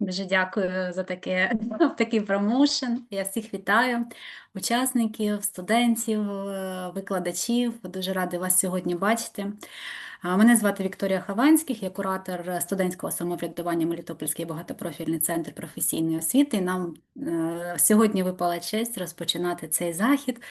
Дуже дякую за таке, такий промоушен. Я всіх вітаю, учасників, студентів, е, викладачів. Дуже рада вас сьогодні бачити. Мене звати Вікторія Хованських, я куратор студентського самоврядування Мелітопольський багатопрофільний центр професійної освіти. І Нам е, сьогодні випала честь розпочинати цей захід.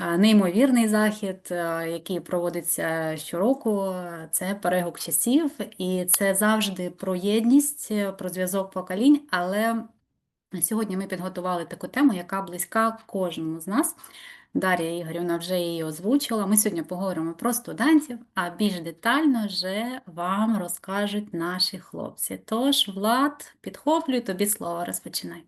Е, Неймовірний захід, е, який проводиться щороку. Це перегук часів, і це завжди про єдність, про зв'язок поколінь. Але сьогодні ми підготували таку тему, яка близька кожному з нас. Дар'я Ігорівна вже її озвучила. Ми сьогодні поговоримо про студентів, а більш детально вже вам розкажуть наші хлопці. Тож, Влад, підхоплюй тобі слово, розпочинай.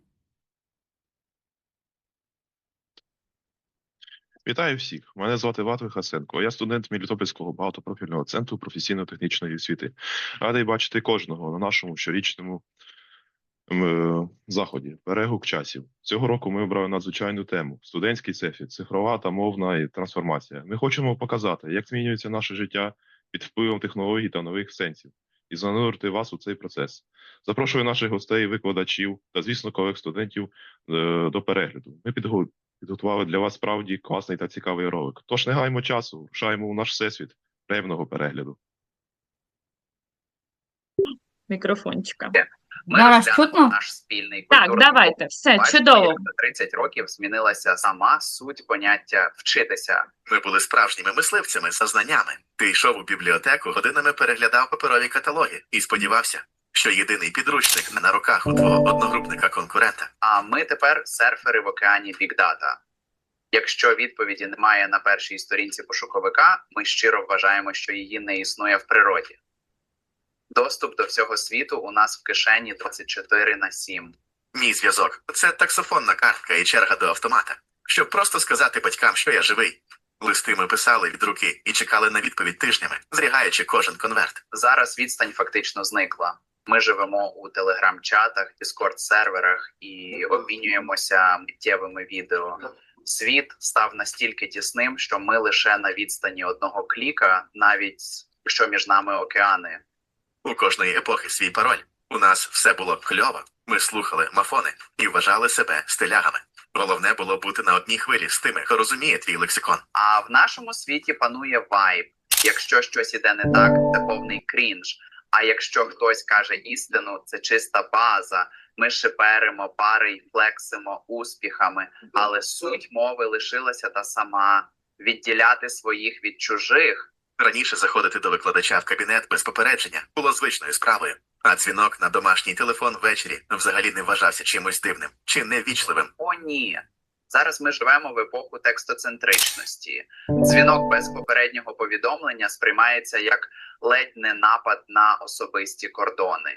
Вітаю всіх! Мене звати Ватвий Хасенко. Я студент Мелітопольського багатопрофільного центру професійно-технічної освіти. Радий бачити кожного на нашому щорічному заході перегук часів. Цього року ми обрали надзвичайну тему студентський цефі, цифрова та мовна трансформація. Ми хочемо показати, як змінюється наше життя під впливом технологій та нових сенсів, і занурити вас у цей процес. Запрошую наших гостей, викладачів та, звісно, колег студентів е, до перегляду. Ми підготували для вас справді класний та цікавий ролик. Тож не гаймо часу, рушаємо у наш всесвіт приємного перегляду. мікрофончика. Ми Зараз розглянемо чутно? наш спільний Так, давайте, все Бачите, чудово. За 30 років змінилася сама суть поняття вчитися. Ми були справжніми мисливцями за знаннями. Ти йшов у бібліотеку, годинами переглядав паперові каталоги і сподівався, що єдиний підручник не на руках у твого одногрупника конкурента. А ми тепер серфери в океані Big Data. Якщо відповіді немає на першій сторінці пошуковика, ми щиро вважаємо, що її не існує в природі. Доступ до всього світу у нас в кишені 24 на 7. Мій зв'язок це таксофонна картка і черга до автомата. Щоб просто сказати батькам, що я живий. Листи ми писали від руки і чекали на відповідь тижнями, зрягаючи кожен конверт. Зараз відстань фактично зникла. Ми живемо у телеграм-чатах, дискорд-серверах і обмінюємося миттєвими відео. Світ став настільки тісним, що ми лише на відстані одного кліка, навіть якщо між нами океани. У кожної епохи свій пароль. У нас все було кльово. Ми слухали мафони і вважали себе стилягами. Головне було бути на одній хвилі з тими, хто розуміє твій лексикон. А в нашому світі панує вайб. Якщо щось іде не так, це повний крінж. А якщо хтось каже істину, це чиста база. Ми шиперимо пари й флексимо успіхами, але суть мови лишилася та сама відділяти своїх від чужих. Раніше заходити до викладача в кабінет без попередження було звичною справою, а дзвінок на домашній телефон ввечері взагалі не вважався чимось дивним чи невічливим. О, ні. Зараз ми живемо в епоху текстоцентричності. Дзвінок без попереднього повідомлення сприймається як ледь не напад на особисті кордони.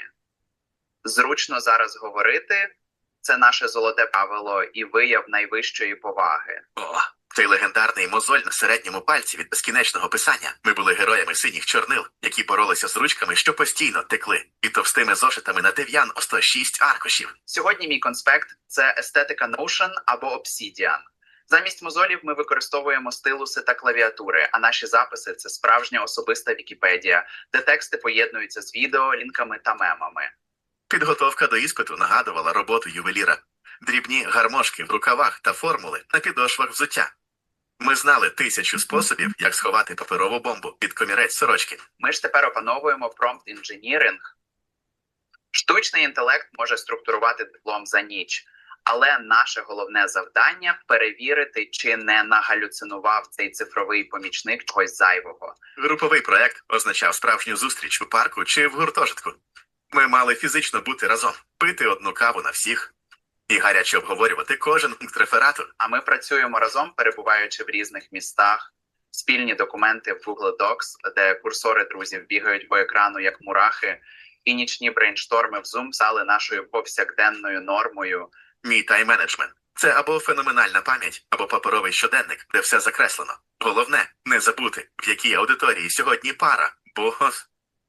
Зручно зараз говорити це наше золоте правило і вияв найвищої поваги. О, той легендарний мозоль на середньому пальці від безкінечного писання. Ми були героями синіх чорнил, які боролися з ручками, що постійно текли, і товстими зошитами на дев'ян о 106 аркушів. Сьогодні мій конспект це естетика Notion або Obsidian. Замість мозолів ми використовуємо стилуси та клавіатури, а наші записи це справжня особиста Вікіпедія, де тексти поєднуються з відео, лінками та мемами. Підготовка до іспиту нагадувала роботу ювеліра. Дрібні гармошки в рукавах та формули на підошвах взуття. Ми знали тисячу способів, як сховати паперову бомбу під комірець сорочки. Ми ж тепер опановуємо prompt engineering. Штучний інтелект може структурувати диплом за ніч, але наше головне завдання перевірити, чи не нагалюцинував цей цифровий помічник чогось зайвого. Груповий проект означав справжню зустріч у парку чи в гуртожитку. Ми мали фізично бути разом, пити одну каву на всіх і гаряче обговорювати кожен пункт реферату. А ми працюємо разом, перебуваючи в різних містах. Спільні документи в Google Docs, де курсори друзів бігають по екрану як мурахи, і нічні брейншторми в Zoom стали нашою повсякденною нормою. Мій тайм-менеджмент це або феноменальна пам'ять, або паперовий щоденник, де все закреслено. Головне не забути, в якій аудиторії сьогодні пара, бо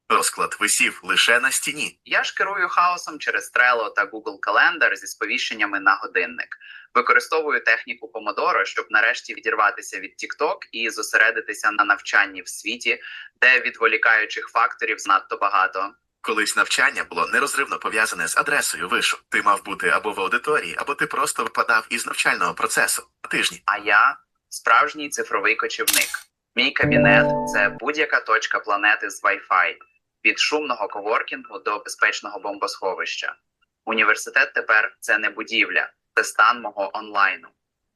розклад висів лише на стіні. Я ж керую хаосом через Trello та Google Calendar зі сповіщеннями на годинник. Використовую техніку Pomodoro, щоб нарешті відірватися від TikTok і зосередитися на навчанні в світі, де відволікаючих факторів занадто багато. Колись навчання було нерозривно пов'язане з адресою вишу. Ти мав бути або в аудиторії, або ти просто випадав із навчального процесу тижні. А я справжній цифровий кочівник. Мій кабінет це будь-яка точка планети з Wi-Fi, від шумного коворкінгу до безпечного бомбосховища. Університет тепер це не будівля, це стан мого онлайну.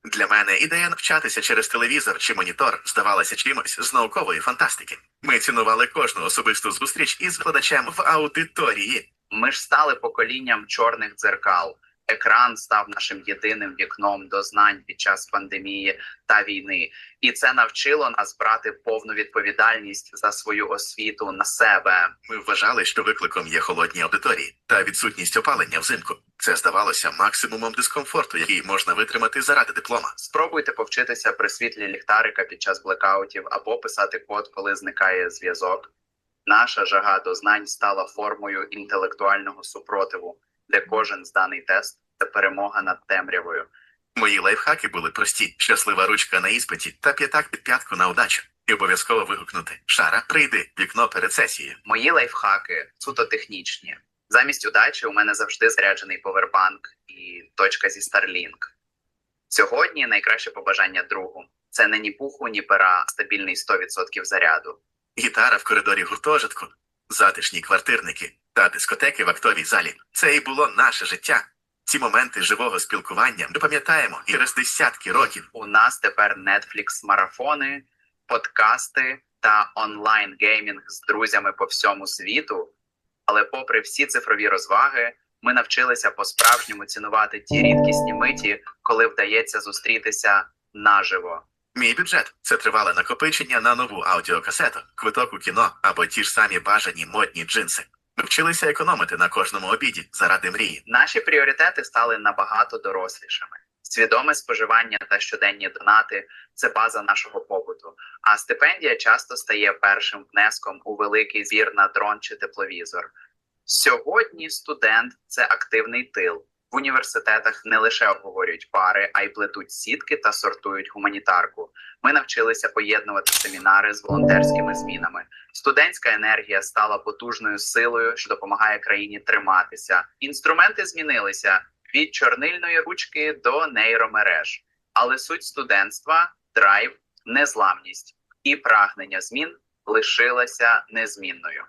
Для мене ідея навчатися через телевізор чи монітор здавалася чимось з наукової фантастики. Ми цінували кожну особисту зустріч із викладачем в аудиторії. Ми ж стали поколінням чорних дзеркал. Екран став нашим єдиним вікном до знань під час пандемії та війни, і це навчило нас брати повну відповідальність за свою освіту на себе. Ми вважали, що викликом є холодні аудиторії та відсутність опалення взимку. Це здавалося максимумом дискомфорту, який можна витримати заради диплома. Спробуйте повчитися при світлі ліхтарика під час блекаутів або писати код, коли зникає зв'язок. Наша жага до знань стала формою інтелектуального супротиву, де кожен зданий тест це перемога над темрявою. Мої лайфхаки були прості: щаслива ручка на іспиті та п'ятак під п'ятку на удачу. І обов'язково вигукнути Шара, прийди, вікно перед сесією. Мої лайфхаки суто технічні. Замість удачі у мене завжди заряджений повербанк і точка зі Starlink. Сьогодні найкраще побажання другу. Це не ні пуху, ні пера, а стабільний 100% заряду. Гітара в коридорі гуртожитку, затишні квартирники та дискотеки в актовій залі. Це і було наше життя. Ці моменти живого спілкування ми пам'ятаємо і через десятки років. У нас тепер Netflix марафони, подкасти та онлайн геймінг з друзями по всьому світу. Але попри всі цифрові розваги, ми навчилися по-справжньому цінувати ті рідкісні миті, коли вдається зустрітися наживо. Мій бюджет це тривале накопичення на нову аудіокасету, квиток у кіно або ті ж самі бажані модні джинси. Ми вчилися економити на кожному обіді заради мрії. Наші пріоритети стали набагато дорослішими. Свідоме споживання та щоденні донати це база нашого побуту. А стипендія часто стає першим внеском у великий збір на дрон чи тепловізор. Сьогодні студент це активний тил. В університетах не лише обговорюють пари, а й плетуть сітки та сортують гуманітарку. Ми навчилися поєднувати семінари з волонтерськими змінами. Студентська енергія стала потужною силою, що допомагає країні триматися. Інструменти змінилися від чорнильної ручки до нейромереж. Але суть студентства, драйв, незламність і прагнення змін лишилася незмінною.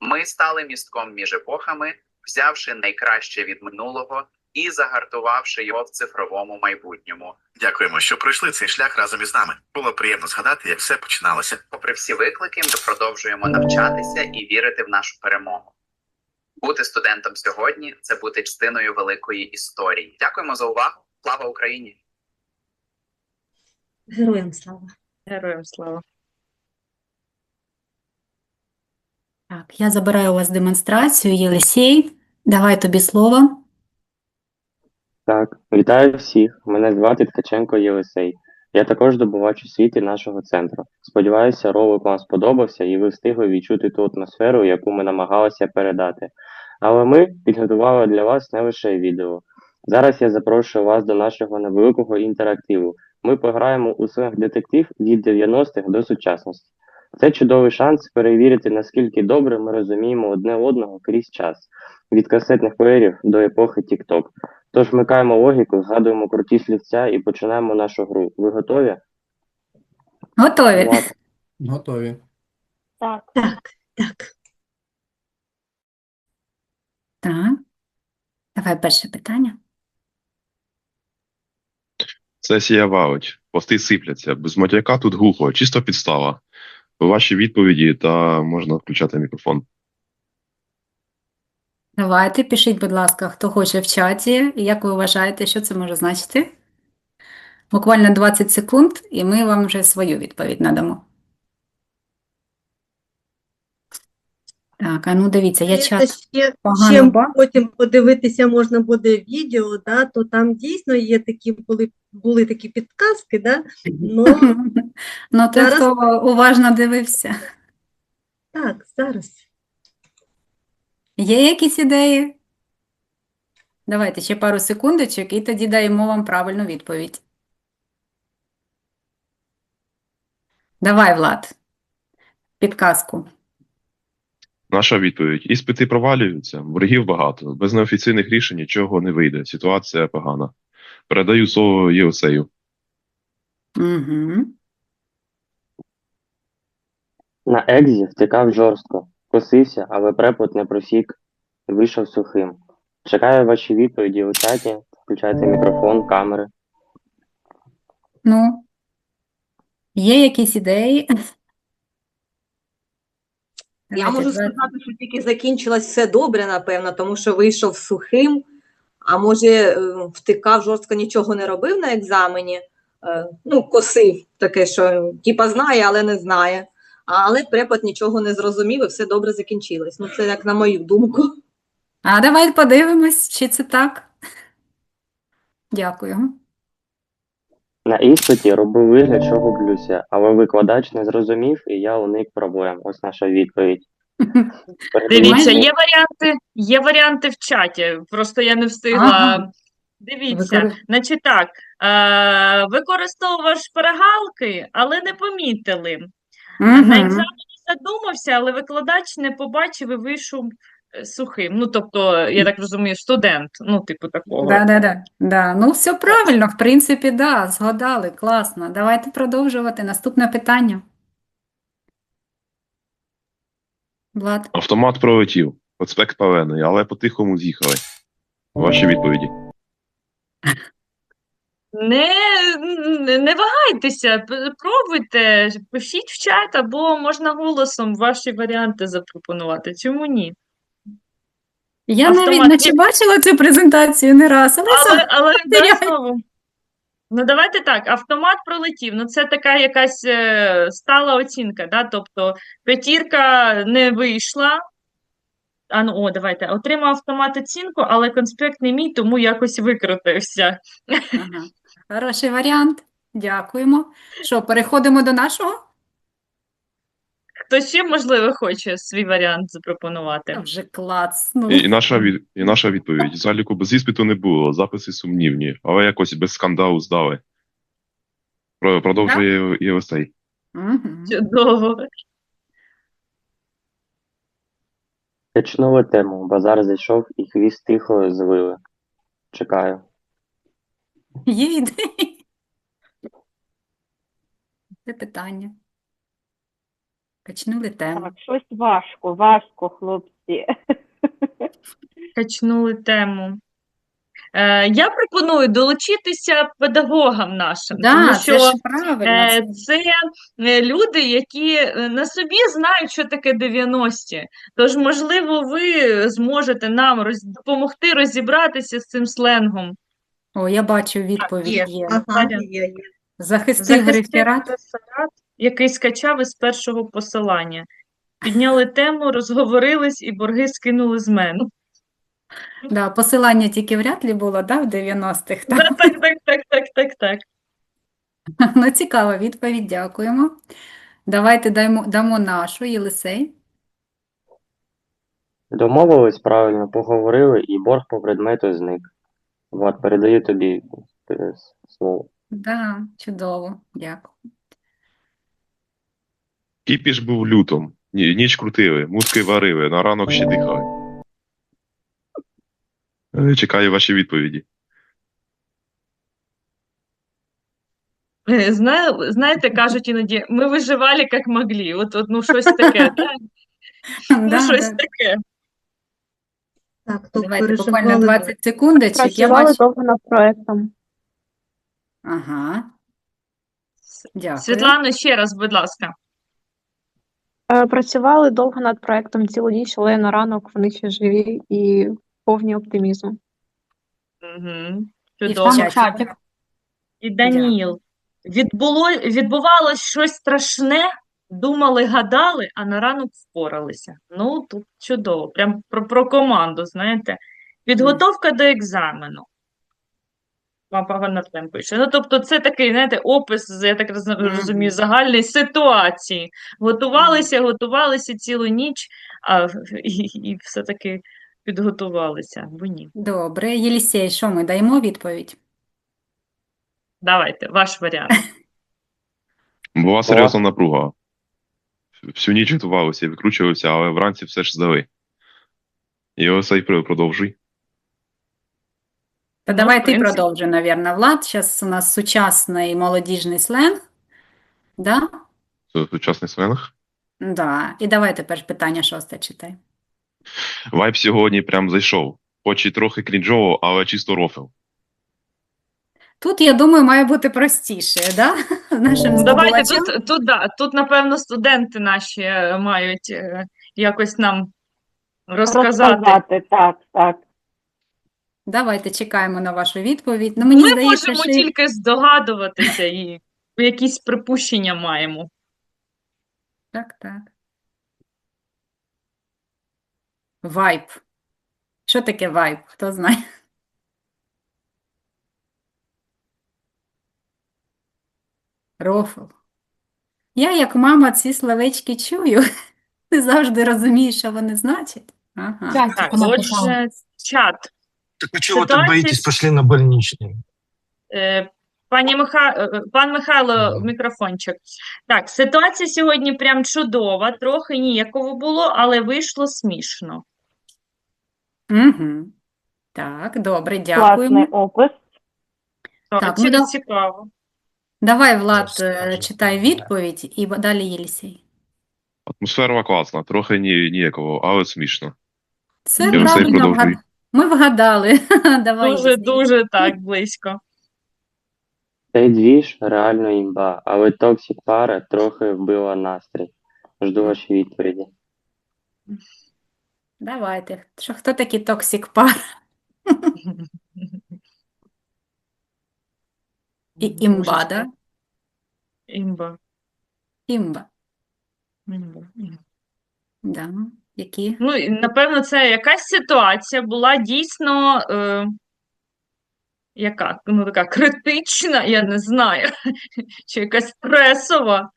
Ми стали містком між епохами, взявши найкраще від минулого і загартувавши його в цифровому майбутньому. Дякуємо, що пройшли цей шлях разом із нами. Було приємно згадати, як все починалося. Попри всі виклики, ми продовжуємо навчатися і вірити в нашу перемогу. Бути студентом сьогодні це бути частиною великої історії. Дякуємо за увагу. Слава Україні! Героям слава. Героям слава. Так, я забираю у вас демонстрацію. Єлисей, давай тобі слово. Так, вітаю всіх. Мене звати Ткаченко Єлисей. Я також здобувач освіти нашого центру. Сподіваюся, ролик вам сподобався і ви встигли відчути ту атмосферу, яку ми намагалися передати. Але ми підготували для вас не лише відео. Зараз я запрошую вас до нашого невеликого інтерактиву. Ми пограємо у сленг детектив від 90-х до сучасності. Це чудовий шанс перевірити, наскільки добре ми розуміємо одне одного крізь час, від касетних плеєрів до епохи TikTok. Тож вмикаємо логіку, згадуємо круті слівця і починаємо нашу гру. Ви готові? Готові? Влад, Готові. Так, так. Так. Давай перше питання. Сесія валить, пости сипляться, без матяка тут глухо, чисто підстава. Ваші відповіді та можна включати мікрофон. Давайте, пишіть, будь ласка, хто хоче в чаті. Як ви вважаєте, що це може значити? Буквально 20 секунд, і ми вам вже свою відповідь надамо. Так, а ну дивіться, я чат ще, погано ще бачу. потім подивитися можна буде відео, да, то там дійсно є такі, були, були такі підказки, да? Ну, Ну, той, зараз- хто уважно дивився. так, зараз. Є якісь ідеї? Давайте ще пару секундочок, і тоді даємо вам правильну відповідь. Давай, Влад, підказку. Наша відповідь: іспити провалюються, ворогів багато, без неофіційних рішень нічого не вийде. Ситуація погана. Передаю слово Єосею. Угу. На екзі втікав жорстко, косився, але препод не просік і вийшов сухим. Чекаю ваші відповіді у чаті. Включайте мікрофон, камери. Ну, є якісь ідеї? Я можу сказати, що тільки закінчилось все добре, напевно, тому що вийшов сухим, а може, е, втикав жорстко, нічого не робив на екзамені. Е, Ну, косив таке, що типа знає, але не знає. Але препод нічого не зрозумів і все добре закінчилось. Ну, це як на мою думку. А давай подивимось, чи це так. Дякую. На іспиті робив вигляд, що гублюся, але викладач не зрозумів, і я уник проблем. Ось наша відповідь. Дивіться, є варіанти, є варіанти в чаті. Просто я не встигла. Ага. Дивіться, Викори- значить так, е, використовував шпаргалки, але не помітили. На екзамені задумався, але викладач не побачив і вийшов е, сухим. Ну, тобто, я так розумію, студент, ну, типу такого. Да, да, да, да. Ну, все правильно, в принципі, да, згадали, класно. Давайте продовжувати. Наступне питання. Влад. Автомат пролетів. Конспект палений, але по-тихому з'їхали. Ваші відповіді. Не, не, вагайтеся, пробуйте, пишіть в чат, або можна голосом ваші варіанти запропонувати. Чому ні? Я навіть Автомат наче бачила цю презентацію не раз, але Але, але Теряю. слово. Ну, давайте так, автомат пролетів. Ну, це така якась е, стала оцінка, да? Тобто п'ятірка не вийшла. А ну, о, давайте. Отримав автомат оцінку, але конспект не мій, тому якось викрутився. Ага. Хороший варіант. Дякуємо. Що, переходимо до нашого? Хто ще, можливо, хоче свій варіант Та запропонувати? Вже клац. Ну, І, і, наша від, і наша відповідь. Заліку без іспиту не було, записи сумнівні, але якось без скандалу здали. Про- Продовжує Єосей. мгм. Чудово. Качнули тему, базар зайшов і хвіст тихо звили. Чекаю. Є ідеї? Це питання. Качнули тему. Так, щось важко, важко, хлопці. Качнули тему. Е, я пропоную долучитися педагогам нашим, Да, тому це що ж правильно. Е, це- Це е, люди, які е, на собі знають, що таке 90-ті. Тож, можливо, ви зможете нам роз... допомогти розібратися з цим сленгом. О, я бачу відповідь Є. є. Ага, є, є. Захистив Захистив реферат. реферат, який скачав із першого посилання. Підняли тему, розговорились і борги скинули з мене. Да, посилання тільки вряд ли було, да, в 90-х. Так, так, так, так, так, так, так. Ну, цікава відповідь, дякуємо. Давайте дамо, дамо нашу, Єлисей. Домовились правильно, поговорили, і борг по предмету зник. Влад, передаю тобі е, слово. Да, чудово, дякую. Кіпіш був лютом. Ні, ніч крутили, мутки варили, на ранок ще дихали. Е, Чекаю ваші відповіді. Е, Знаю, знаєте, кажуть іноді, ми виживали як могли. От, от ну щось таке. да? Ну, Да, щось да. таке. Так, то Давайте буквально переживали. 20 секундочок. Я Працювали бачу. довго над проектом. Ага. Дякую. Світлано, ще раз, будь ласка. Е, Працювали довго над проектом цілу ніч, але на ранок вони ще живі і повні оптимізму. Угу. І. І Даніл. Відбуло, відбувалось щось страшне, думали, гадали, а на ранок впоралися. Ну, тут чудово. Прям про, про команду, знаєте. Підготовка до екзамену. Вам погано пише. Ну, тобто, це такий, знаєте, опис, я так розумію, загальної ситуації. Готувалися, готувалися цілу ніч, а і, і все-таки підготувалися. Бо ні. Добре, Єлісей, що ми даємо відповідь? Давайте, ваш варіант. Була серйозна напруга. Всю ніч готувалися і викручувалися, але вранці все ж здали. І Єлисей пр- продовжуй. Та Ну, давай ти продовжуй, навірно, Влад. Зараз у нас сучасний молодіжний сленг. Да? Сучасний сленг. Да. І давай тепер питання шосте читай. Вайб сьогодні прям зайшов. Хоч і трохи крінжово, але чисто рофл. Тут, я думаю, має бути простіше, да? Нашим Ну, Давайте тут, тут, да, тут, напевно, студенти наші е, мають е, якось нам розказати. так, так. Давайте чекаємо на вашу відповідь. Ну, мені Ми здається, можемо що тільки здогадуватися і якісь припущення маємо. так, так. Вайб. Що таке вайб? Хто знає? Рофл. Я, як мама, ці словечки чую. Не завжди розумію, що вони значать. Ага. Так, отже, чат. Так а чего так боитесь, с- пошли на больничный? Е, Пані Миха... е, Пан Михайло, мікрофончик. Так, ситуація сьогодні прям чудова, трохи ніяково було, але вийшло смішно. Угу. Так, добре, дякуємо. опис. Так, Так, це ну, да- цікаво. Давай, Влад, е, читай відповідь і далі Єлісій. Атмосфера класна, трохи ні, ніяково, але смішно. Це Єлисей, правильно вгад... Ми вгадали. Давай, Дуже, Єлісей. дуже так близько. Цей двіж реально імба, але токсик пара трохи вбила настрій. Жду ваші відповіді. Давайте. Що, хто такий токсик пар? І імба, да? Імба. Імба. імба, імба. Да. Які? Ну, і, напевно, це якась ситуація була дійсно е, яка? Ну, така критична, я не знаю, чи якась стресова.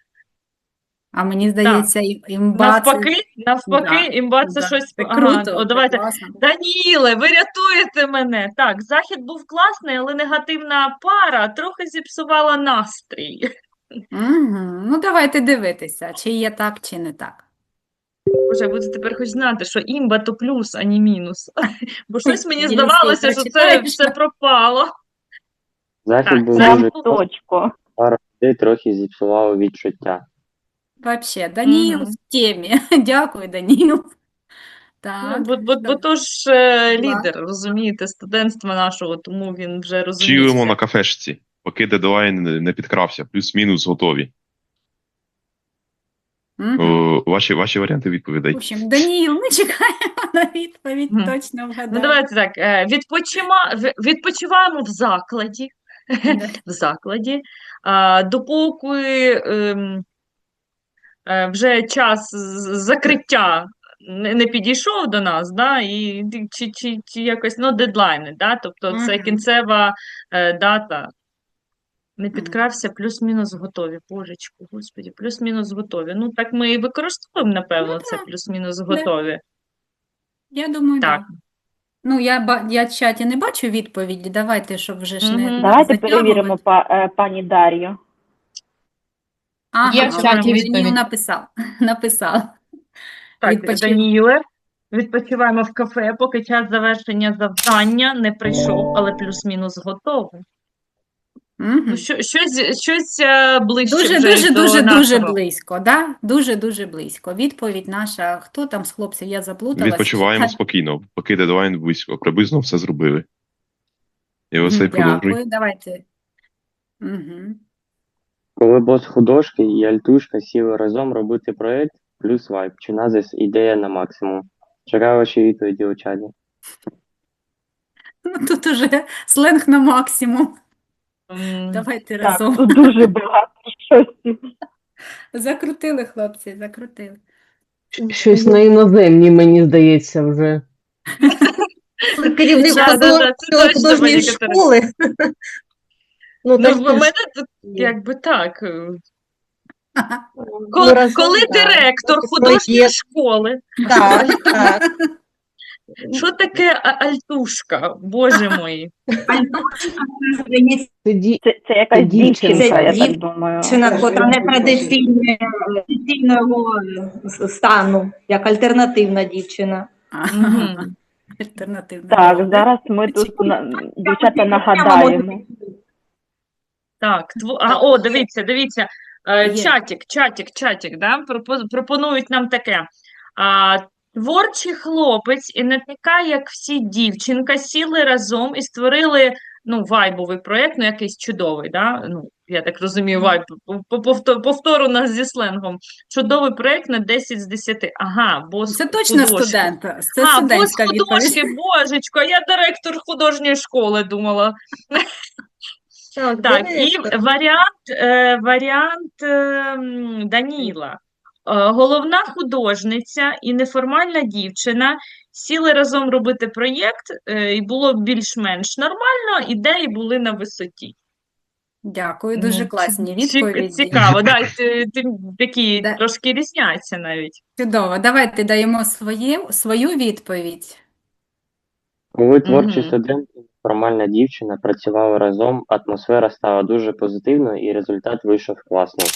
А мені здається, імба це... Навпаки, навпаки, Да, імба це да, щось. Ага, круто, о, давайте. класно. Даніле, ви рятуєте мене. Так, захід був класний, але негативна пара трохи зіпсувала настрій. Угу. Ну, давайте дивитися, чи є так, чи не так. Боже, я буду тепер хоч знати, що імба то плюс, а не мінус. Бо щось мені здавалося, що це все пропало. Захід Так, був дуже пара людей трохи зіпсувало відчуття. Вообще, Даніл Мгм. в темі. Дякую, Даніл. Ну, Так. бо, бо, бо то ж е, лідер, розумієте, студентства нашого, тому він вже розуміє. Чуємо на кафешці, поки дедлайн не- не підкрався, плюс-мінус готові. Мгм. О, ваші, ваші варіанти відповідей. В общем, Даніл, ми чекаємо на відповідь, Мгм. точно Ну, давайте так. е, Відпочима... в- Відпочиваємо в закладі. Да. в закладі, а, допоки ем, е, вже час закриття не, підійшов до нас, да, і чи, чи, чи якось ну, дедлайни, да, тобто це кінцева е, дата. Не підкрався, плюс-мінус готові. Божечку, господі, плюс-мінус готові. Ну, так ми і використовуємо, напевно, Ну, це плюс-мінус готові. Я думаю, Так. так. Ну, я, я в чаті не бачу відповіді, давайте, щоб вже ж не. Давайте перевіримо па- е, пані Дар'ю. Ага, Є в чаті Даніл відповідь. написав. написав. Так, Відпочив- Даніле, відпочиваємо в кафе, поки час завершення завдання не прийшов, але плюс-мінус готовий. Мгм. Ну, що, щось, щось е, ближче Дуже, вже дуже, до дуже, дуже нашого. близько, да? Дуже, дуже близько. Відповідь наша, хто там з хлопців, я заплуталась. Відпочиваємо спокійно, поки дедлайн близько, приблизно все зробили. Продовжуй. Дякую, давайте. Угу. Коли бос художки і альтушка сіли разом робити проект, плюс вайб, чи назис ідея на максимум. Чекаю ваші відповіді у чаті. Ну, тут уже сленг на максимум. Давайте Так, разом. тут дуже багато щось. Закрутили, хлопці, закрутили. Щось на іноземній, мені здається, вже. Керівник Да, да, да, це точно, художньої школи. Ну, Ну, в мене тут якби так. е, ну, Коли, коли да. директор художньої школи Так, так. Що таке альтушка? Боже мой. Здається, Це ді- Це, це якась дівчинка, дівчинка, я дів- так думаю. Дівчина, котра не традиційного е, стану, як альтернативна дівчина. Мгм. Альтернативна. Так, зараз ми тут на- дівчата нагадаємо. Так, тво... а, о, дивіться, дивіться. Е, Є. чатик, чатик, чатик, да? пропонують нам таке. А, творчий хлопець і не така, як всі дівчинка, сіли разом і створили ну, вайбовий проєкт, ну, якийсь чудовий, да? ну, я так розумію, вайб, по- повто- повтору нас зі сленгом. Чудовий проєкт на 10 з 10. Ага, бо Це точно художки. студент. Це а, бо з художки, божечко, я директор художньої школи думала. Так, Так, і варіант, е, варіант е, Даніла. Е, Головна художниця і неформальна дівчина сіли разом робити проєкт, е, і було більш-менш нормально, ідеї були на висоті. Дякую, дуже Ну, класні Цік- відповіді. Цікаво, да, такі Да. трошки різняться навіть. Чудово. Давайте даємо своє, свою відповідь. Коли творчі Мгм. студенти, формальна дівчина працювали разом, атмосфера стала дуже позитивною і результат вийшов класний.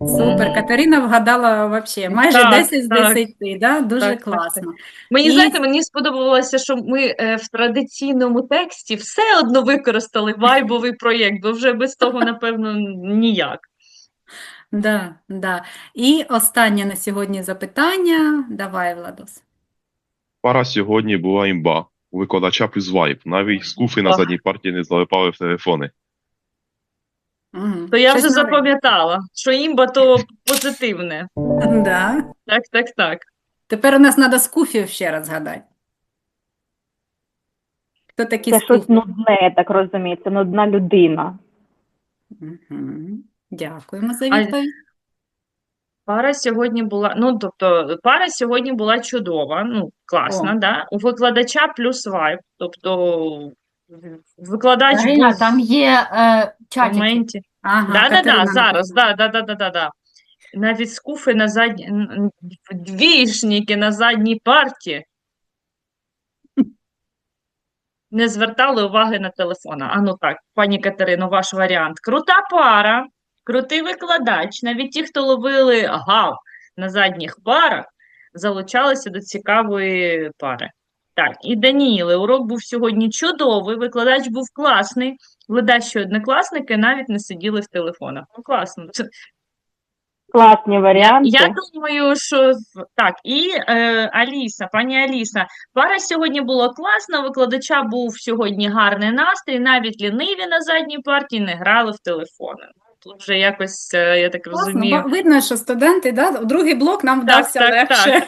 Супер. Катерина вгадала вообще майже Так, 10 з так. да? Дуже Так, так, класно. Мені, І- знаєте, мені сподобалося, що ми е, в традиційному тексті все одно використали вайбовий проєкт, бо вже без того, напевно, ніяк. Да, да. І останнє на сьогодні запитання. Давай, Владос. Пара сьогодні була імба. У викладача плюс вайб. Навіть скуфи на задній парті не залипали в телефони. То я Щось вже нове. запам'ятала, що імба то позитивне. Да. Так, так, так. Тепер у нас треба скуфів ще раз згадати. Хто такі Це щось скуфи? нудне, я так розумію. Це нудна людина. Мгм. Дякуємо за А- відповідь. Пара сьогодні була, ну, тобто, пара сьогодні була чудова, ну, класна, О. да? У викладача плюс вайб, тобто викладач Дарина, був там є е, чатики. Ага, Да, да, да, зараз, да, да, да, да, да, да. Навіть скуфи на задній, двішники на задній парті не звертали уваги на телефон. А ну так, пані Катерино, ваш варіант. Крута пара, крутий викладач, навіть ті, хто ловили гав на задніх парах, залучалися до цікавої пари. Так, і Даніїле, урок був сьогодні чудовий, викладач був класний, ледачі однокласники навіть не сиділи в телефонах. Ну, класно. Класні варіанти. Я думаю, що так, і е, Аліса, пані Аліса, пара сьогодні була класна, викладача був сьогодні гарний настрій, навіть ліниві на задній партії не грали в телефони. Вже якось, е, я так Класно, розумію. видно, що студенти, да? другий блок нам вдався так, легше.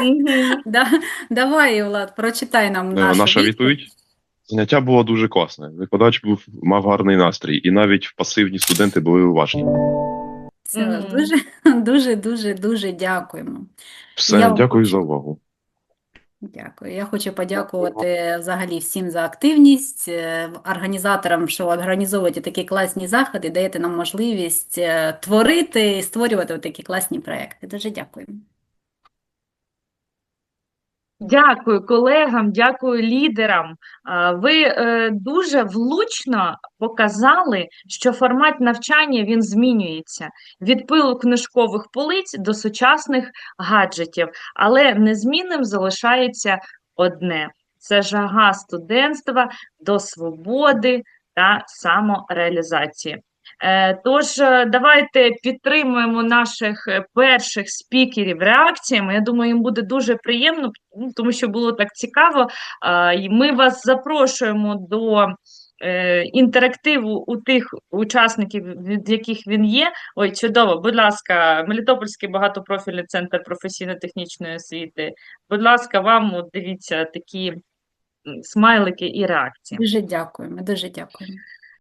Мгм. Да. Давай, Влад, прочитай нам Е, нашу Наша відповідь. Заняття було дуже класне. Викладач був мав гарний настрій, і навіть пасивні студенти були уважні. Все, дуже, дуже, дуже, дуже дякуємо. Все, Я дякую за увагу. Дякую. Я хочу подякувати взагалі всім за активність, е, організаторам, що організовуєте такі класні заходи, даєте нам можливість е, творити і створювати такі класні проекти. Дуже дякуємо. Дякую колегам, дякую лідерам. Ви е, дуже влучно показали, що формат навчання він змінюється від пилу книжкових полиць до сучасних гаджетів, але незмінним залишається одне: це жага студентства до свободи та самореалізації. Е, Тож, е, давайте підтримуємо наших е, перших спікерів реакціями. Я думаю, їм буде дуже приємно, тому що було так цікаво. Ми вас запрошуємо до інтерактиву у тих учасників, від яких він є. Ой, чудово, будь ласка, Мелітопольський багатопрофільний центр професійно-технічної освіти. Будь ласка, вам дивіться такі смайлики і реакції. Дуже дякуємо, дуже дякуємо.